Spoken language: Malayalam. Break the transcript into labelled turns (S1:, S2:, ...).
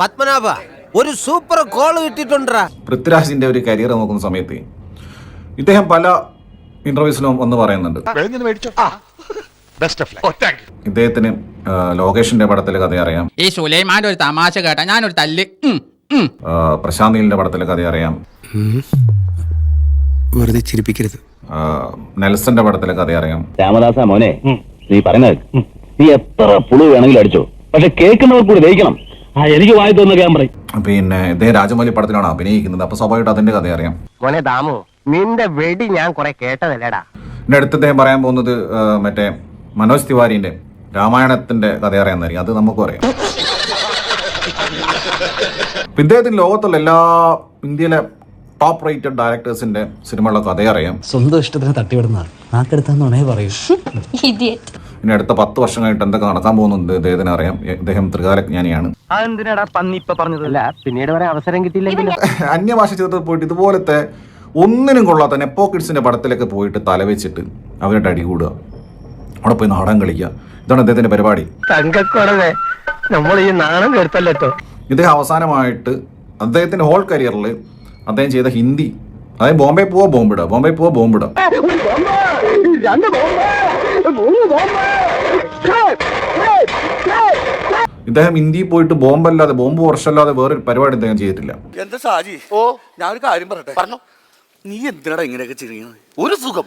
S1: പത്മനാഭ ഒരു സൂപ്പർ കോൾ കിട്ടിട്ടുണ്ടാ
S2: പൃഥ്വിരാജിന്റെ ഒരു കരിയർ നോക്കുന്ന സമയത്ത് ഇദ്ദേഹം പല ഇന്റർവ്യൂസിലും ഒന്ന് പറയുന്നുണ്ട്. ഇദ്ദേഹത്തിന് ആ, ലോകേഷിന്റെ പടത്തിലെ കഥ അറിയാം.
S3: ഈ സുലൈമാന്റെ ഒരു തമാശ കേട്ട ഞാനൊരു തല്ല്. ഉം, ഉം.
S2: പ്രശാന്ത് നീലിന്റെ പടത്തിലെ കഥ അറിയാം.
S4: വെറുതെ ചിരിപ്പിക്കരുത്.
S2: നെൽസന്റെ പടത്തിലെ കഥ അറിയാം.
S5: രാമദാസ മോനെ നീ പറയുന്നത് നീ എത്ര പുളു വേണമെങ്കിലും അടിച്ചോ. പക്ഷെ കേൾക്കുന്നവർ കൂടി ദഹിക്കണം. ആ എനിക്ക് വായി തോന്നുന്ന ക്യാമറ
S2: പിന്നെ ഇദ്ദേഹം രാജമൗലി പടത്തിലാണ് അഭിനയിക്കുന്നത്. അപ്പൊ സ്വാഭാവികമായിട്ട് അതിന്റെ കഥ അറിയാം.
S6: മോനെ ദാമു നിന്റെ വെടി ഞാൻ കുറെ കേട്ടതല്ലേടാ.
S2: എന്റെ അടുത്ത് ഇദ്ദേഹം പറയാൻ പോകുന്നത് ആ, മറ്റേ മനോജ് തിവാരിന്റെ രാമായണത്തിന്റെ കഥ അറിയാമെന്നായിരിക്കും. അത് നമുക്കും അറിയാം. ഇദ്ദേഹത്തിന് ലോകത്തുള്ള എല്ലാ ഇന്ത്യയിലെ ടോപ്പ് റേറ്റഡ് ഡയറക്ടേഴ്സിന്റെ സിനിമകളുടെ കഥ അറിയാം.
S7: സ്വന്തം ഇഷ്ടത്തിന് തട്ടിവിടുന്ന നാക്കെടുത്താന്നുണേ പറയൂ.
S8: ഇഡിയറ്റ്
S2: ഇനി അടുത്ത പത്ത് വർഷം കഴിഞ്ഞിട്ട് എന്തൊക്കെ നടക്കാൻ പോകുന്നുണ്ട് ഇദ്ദേഹത്തിന് അറിയാം? ഇദ്ദേഹം ത്രികാലജ്ഞാനിയാണ്
S6: അതെന്തിനാടാ പന്നി ഇപ്പൊ പറഞ്ഞത്? അല്ല പിന്നീട് വരെ അവസരം കിട്ടിയില്ലെങ്കിൽ
S2: അന്യഭാഷ ചിത്രത്തിൽ പോയിട്ട് ഇതുപോലത്തെ ഒന്നിനും കൊള്ളാത്ത നെപ്പോ കിഡ്സിന്റെ പടത്തിലൊക്കെ പോയിട്ട് തലവെച്ചിട്ട് അവരുടെ അടി കൂടുക. അവിടെ പോയി നാടൻ കളിക്കുക. ഇതാണ് അദ്ദേഹത്തിന്റെ പരിപാടി.
S6: നമ്മൾ ഈ നാണം
S2: ഇദ്ദേഹം അവസാനമായിട്ട് അദ്ദേഹത്തിന്റെ ഹോൾ കരിയറിൽ അദ്ദേഹം ചെയ്ത ഹിന്ദി അതായത് ബോംബെ പോവാ ബോംബിടുക ബോംബെ പോവാ ബോംബിടുക ഇദ്ദേഹം ഇന്ത്യയിൽ പോയിട്ട് ബോംബല്ലാതെ ബോംബ് വർഷമല്ലാതെ വേറൊരു പരിപാടി ഇദ്ദേഹം ചെയ്തിട്ടില്ല.
S9: എന്താ സാജി? ഓ. ഞാനൊരു ഒരു കാര്യം പറയട്ടെ? പറഞ്ഞു. നീ എന്തിനാടാ ഇങ്ങനെയൊക്കെ ചെയ്യുന്നത് ഒരു സുഖം.